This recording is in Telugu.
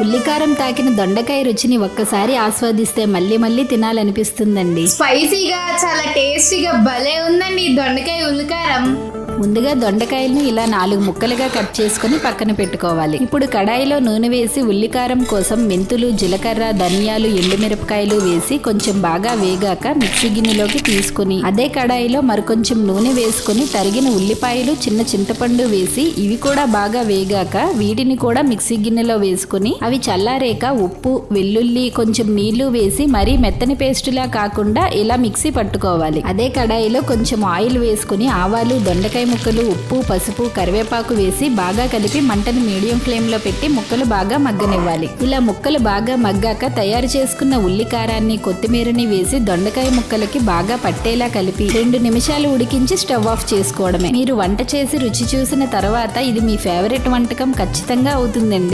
ఉల్లికారం తాకిన దొండకాయ రుచిని ఒక్కసారి ఆస్వాదిస్తే మళ్ళీ మళ్ళీ తినాలనిపిస్తుందండి. స్పైసీగా చాలా టేస్టీగా భలే ఉందండి దొండకాయ ఉల్లికారం. ముందుగా దొండకాయలను ఇలా నాలుగు ముక్కలుగా కట్ చేసుకుని పక్కన పెట్టుకోవాలి. ఇప్పుడు కడాయిలో నూనె వేసి ఉల్లికారం కోసం మెంతులు జీలకర్ర ధనియాలు ఎండుమిరపకాయలు వేసి కొంచెం బాగా వేగాక మిక్సీ గిన్నెలోకి తీసుకుని అదే కడాయిలో మరికొంచెం నూనె వేసుకుని తరిగిన ఉల్లిపాయలు చిన్న చింతపండు వేసి ఇవి కూడా బాగా వేగాక వీటిని కూడా మిక్సీ గిన్నెలో వేసుకుని అవి చల్లారేక ఉప్పు వెల్లుల్లి కొంచెం నీళ్ళు వేసి మరీ మెత్తని పేస్టులా కాకుండా ఇలా మిక్సీ పట్టుకోవాలి. అదే కడాయిలో కొంచెం ఆయిల్ వేసుకుని ఆవాలు దొండకాయ ముక్కలు ఉప్పు పసుపు కరివేపాకు వేసి బాగా కలిపి మంటను మీడియం ఫ్లేమ్లో పెట్టి ముక్కలు బాగా మగ్గనివ్వాలి. ఇలా ముక్కలు బాగా మగ్గాక తయారు చేసుకున్న ఉల్లి కారాన్ని కొత్తిమీరని వేసి దొండకాయ ముక్కలకి బాగా పట్టేలా కలిపి రెండు నిమిషాలు ఉడికించి స్టవ్ ఆఫ్ చేసుకోవడమే. మీరు వంట చేసి రుచి చూసిన తర్వాత ఇది మీ ఫేవరెట్ వంటకం ఖచ్చితంగా అవుతుందండి.